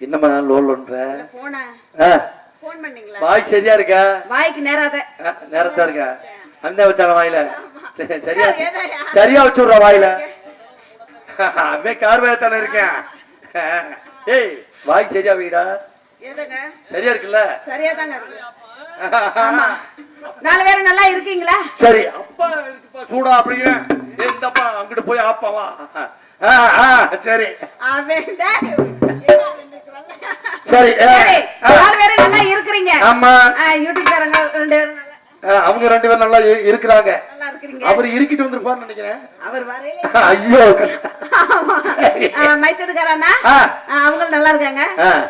என்னம்மா ஆ, போன் பண்ணீங்களா? வாய் சரியா இருக்கா? வாய்க்கு நேராத. நேரத்தா இருக்கா? அண்ணன் வச்சான வாயில? சரியா? சரியா வச்சு விடுற வாயில? அவன் கார் வேகத்தான இருக்கேன் ஏய் வாய் சரியா வீடா சரியா இருக்குல்ல? சரியா தாங்க நாலு பேரும் நல்லா இருக்கீங்களா? சரி அப்பா சூடா அப்படிங்கிற? எந்தப்பா அங்கிட்டு போய் ஆப்பாவா? சரி? சரி நல்லா இருக்கிறீங்க. ஆமா. ஆ, யூடியூப்காரங்க ரெண்டு அவங்க ரெண்டு பேரும் நல்லா இரு- இருக்கிறாங்க. அவர் இருக்கிட்டு வந்திருப்பான்னு நினைக்கிறேன். அவர் ஐயோ மைசூருக்காரண்ணா அவங்களும் நல்லா இருக்காங்க.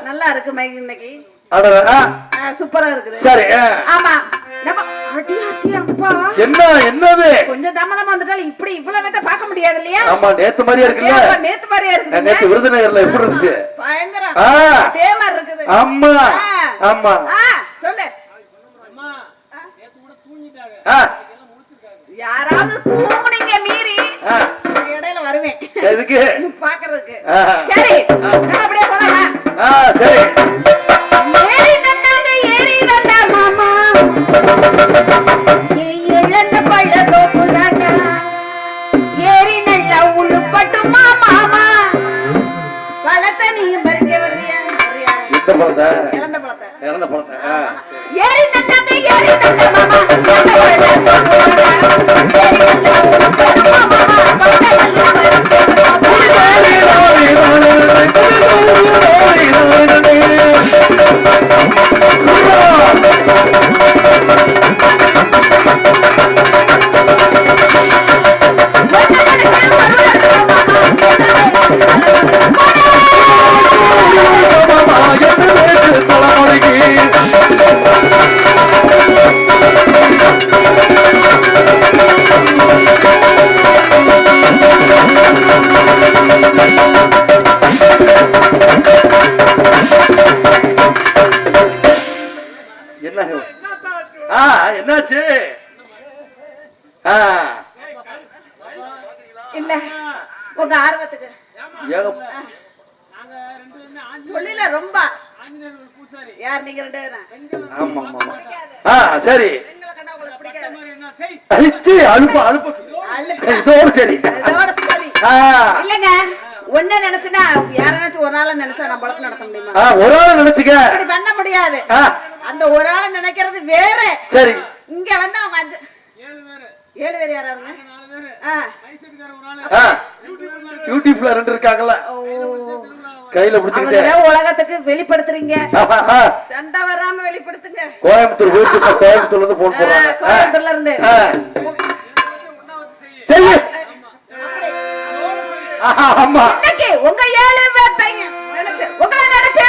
நல்லா இருக்கு மைக் இன்னைக்கு. சூப்பரா இருக்குது. சரி. ஆமா. என்ன என்னது? கொஞ்சம் தாமதமா வந்துட்டாலும் இப்படி இவ்வளவு வேத்த பார்க்க முடியாது இல்லையா? ஆமா நேத்து மாதிரியா நேத்து மாதிரியா நான் இருக்குது நேத்து விருதுநகர்ல எப்படி இருந்துச்சு? பயங்கரம் ஆ. அதே மாதிரி இருக்குது. ஆமா ஆ. ஆமா சொல்லு. யாராவது தூங்குனீங்க மீறி. இடையில வருவேன். எதுக்கு? பாக்குறதுக்கு. சரி. அப்படியே போலாமா? ஆ சரி. இந்த பழத்தை. இழந்த பழத்தை. இறந்த பழத்தை. ஏறி ஏறி மாமா சொல்லில ரொம்ப. யார் நீங்க ரெண்டு ஆமா ஆமா. ஆ சரி. அழுப்ப அழுப்பா. இதோடு சரி. இதோட சரி. ஆ. இல்லங்க. ஒண்ணு நினைச்சுனா யாராச்சும் ஒரு நாள் நினைச்சா நம்ம பழக்கம் நடத்த முடியுமா? ஆ, ஒரு ஆள் நினைச்சுக்க. அப்படி பண்ண முடியாது. ஆ, அந்த ஒரு ஆள் நினைக்கிறது வேற. சரி. இங்க வந்து அஞ்சு ஏழு பேர். யாராருங்க ஆ. ஆ, யூடியூப்ல ரெண்டு இருக்காங்கல்ல. கையில அவங்கள உலகத்துக்கு வெளிப்படுத்துறீங்க. சண்டை வராம வெளிப்படுத்துங்க. கோயம்புத்தூர் போயிட்டு கோயம்புத்தூர்ல இருந்து போன் ஆ, கோயம்புத்தூர்ல இருந்து. சரி ஆமா இன்னைக்கு உங்க ஏழு பேர்த்தையும் நினைச்சு உங்களை நினைச்சே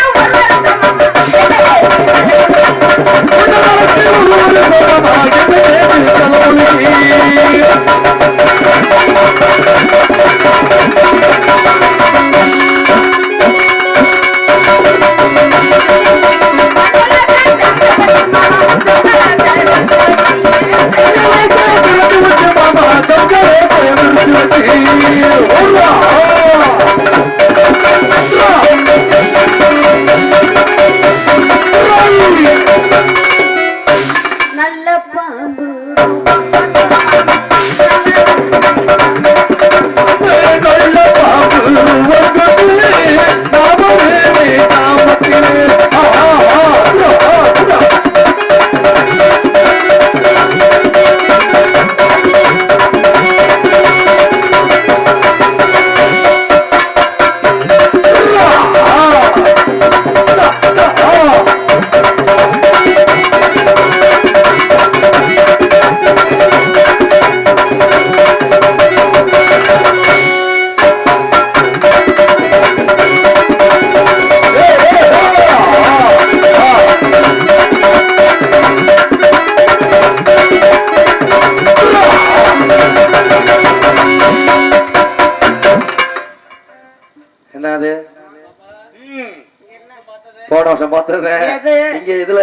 பார்த்தது எது? இங்க இதுல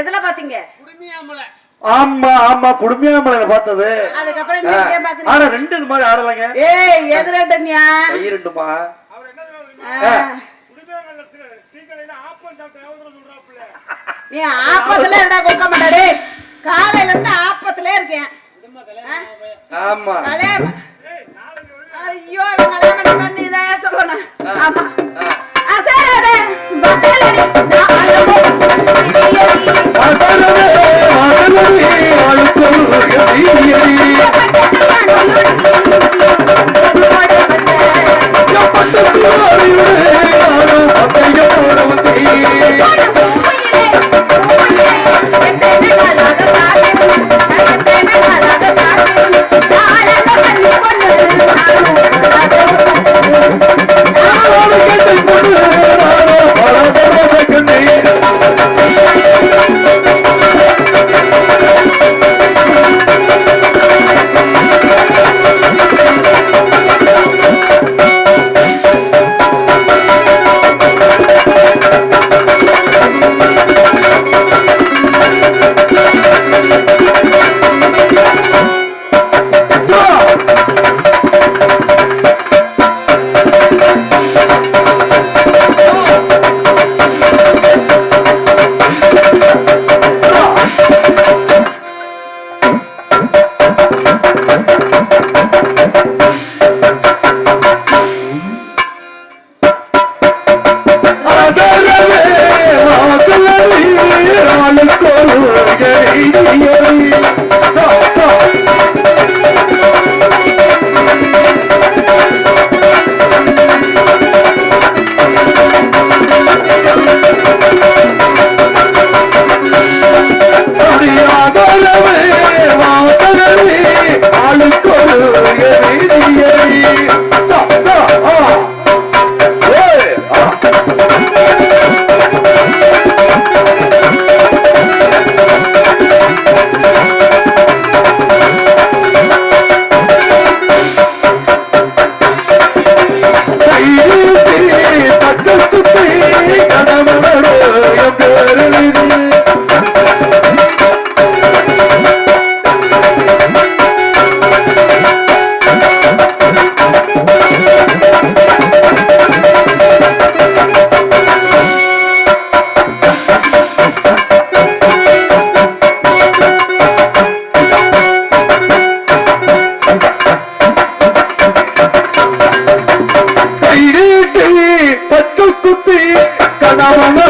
எதுல? பாத்தீங்க? ஆமா ஆமா குடும்பியாமலை பார்த்தது. அதுக்கப்புறம் ஆனா ரெண்டு இது மாதிரி ஆடலைங்க. ஏய் எது ரெண்டுங்கயா கை ரெண்டுமா? நீ ஆப்பத்துல என்னடா கொடுக்க மாட்டாரு காலையில இருந்து ஆப்பத்துல இருக்கேன்? ஆமா. கல்யாணம் ஐயோ இவன் கல்யாணம் பண்ணி இதான் சொல்லணும். ஆமா. ஆ, சரி அது. பஸ்ஸில் அடி. நான் அழும்போ. రామన్న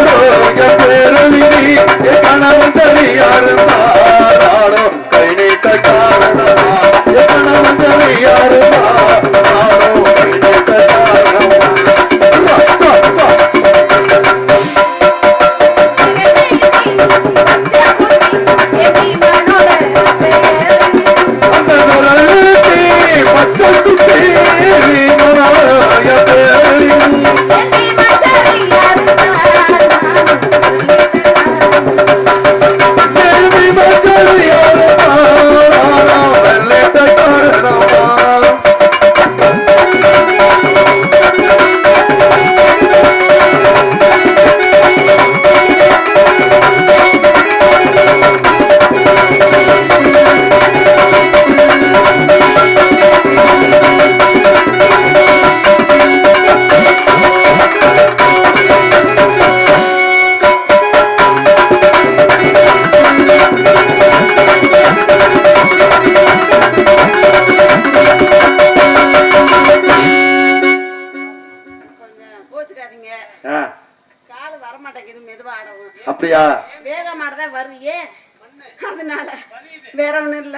வேற ஒண்ணும் இல்ல.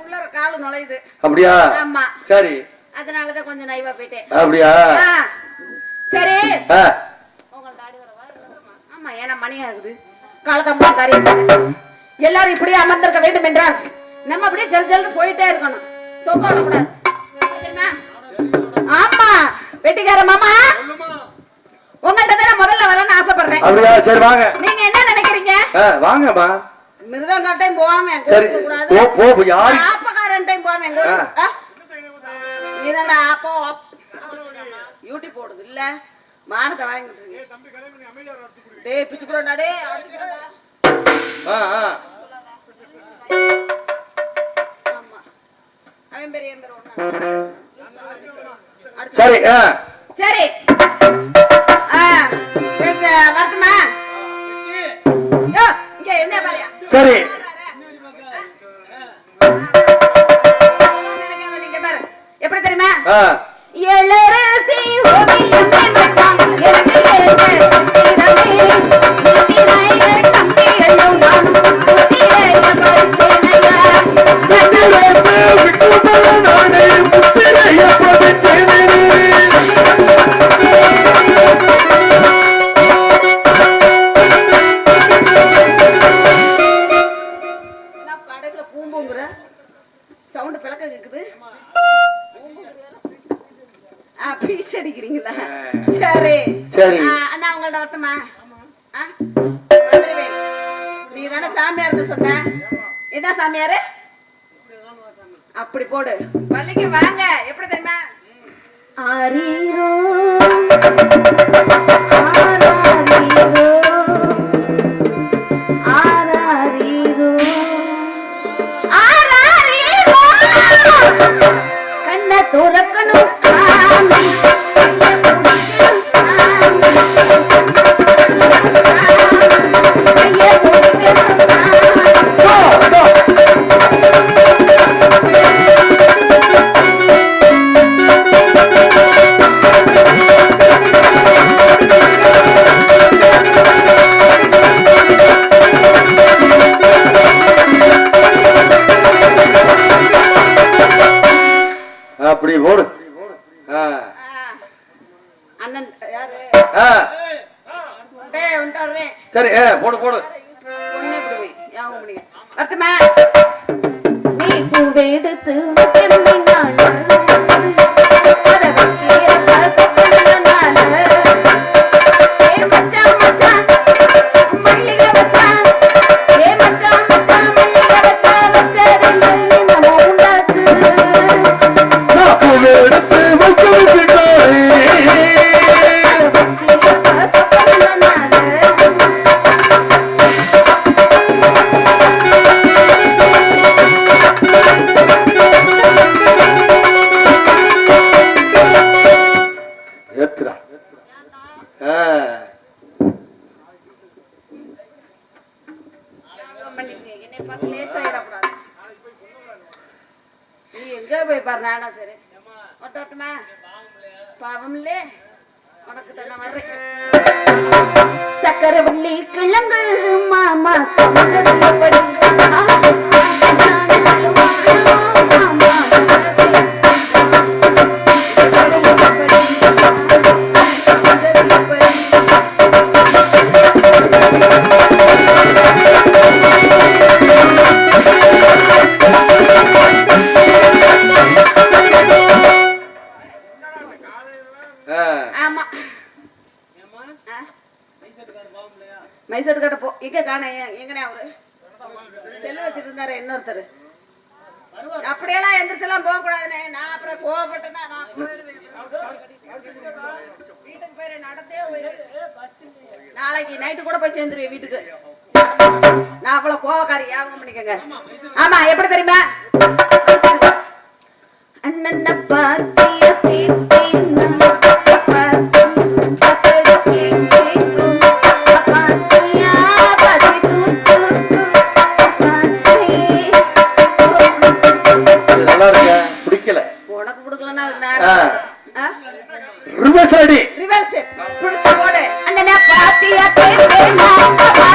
உள்ளர கால் நுழையுது. அப்படியா? ஆமா. சரி. அதனாலதான் கொஞ்சம் நைவா போயிட்டேன். அப்படியா? சரி. வரவா? ஆமா ஏன்னா மணி ஆகுது. காலத்தம்பளம் காரியம் எல்லாரும் இப்படியே அமர்ந்திருக்க வேண்டும் என்றால் நம்ம அப்படியே ஜல் ஜல்னு போயிட்டே இருக்கணும். தொங்க விடக்கூடாது? ஆமா. வெட்டிக்கார மாமா. உங்கள்ட்ட தானே முதல்ல வரலாம்னு ஆசைப்படுறேன். அப்படியா? சரி வாங்க. நீங்க என்ன நினைக்கிறீங்க? வாங்கம்மா மிருதங்கட்டையும் போவாம சரி போ போ போ யார் போவாம எங்க இதடா ஆப்போ யூடியூப் போடுது இல்ல. மானத்தை வாங்கிட்டு டேய் பிச்சு போடா டேய் ஆ ஆ. ஆமா. அவன் பெரிய பேர் ஒண்ணா? சரி சரி. வரட்டுமா? சரி. எப்படி தெரியுமா? எழரசி மச்சான். எனக்கு சவுண்ட் பிளக்க கேக்குது. ஆ பீஸ் அடிக்கிறீங்களா? சரி. சரி. அண்ணா உங்கள்ட்ட வரட்டுமா ஆ வந்துருவேன் நீ தானே சாமியார்னு சொன்ன. என்ன சாமியாரு? அப்படி போடு. பள்ளிக்கு வாங்க. எப்படி தெரியுமா? ஆரீரோ ஆராரீரோ. கண்ண துறக்கணும் சாமி. அப்படி போடு. ஆ. ஆ. அண்ணன் யாரு? சரி ஏ போடு போடு. நீ பூவெடுத்து திரும்பி ஞாபகம் பண்ணிக்கங்க. என்னை பார்த்து லேசாயிடக்கூடாது. நீ எங்க போய் பாரு நானா சரி ஒட்டாட்டுமா பாவம் இல்லே உனக்கு தான் நான் வர்றேன் சக்கரவள்ளி கிழங்கு மாமா சமந்தப்படி மாமா காண எங்கனே அவரு? செல்லு வச்சிட்டு இருந்தாரு இன்னொருத்தர். அப்படியெல்லாம் எந்திரிச்செல்லாம் போக கூடாதுனே நான் அப்புறம் கோவப்பட்டேன்னா நான் போயிருவேன். வீட்டுக்கு போயிரு நடந்தே போயிருவேன் நாளைக்கு நைட்டு கூட போய் சேர்ந்துருவேன் வீட்டுக்கு. நான் அவ்வளவு கோவக்காரி ஞாபகம் பண்ணிக்கங்க. ஆமா எப்படி தெரியுமா? அண்ணன் பாத்திய தீர்த்தேன்னா பாத்தியா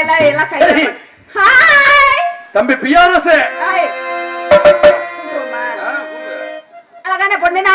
எல்லாம் எல்லாம் சரி. ஹாய் தம்பி பியானஸ் ஹாய் அழகான பொண்ணுனா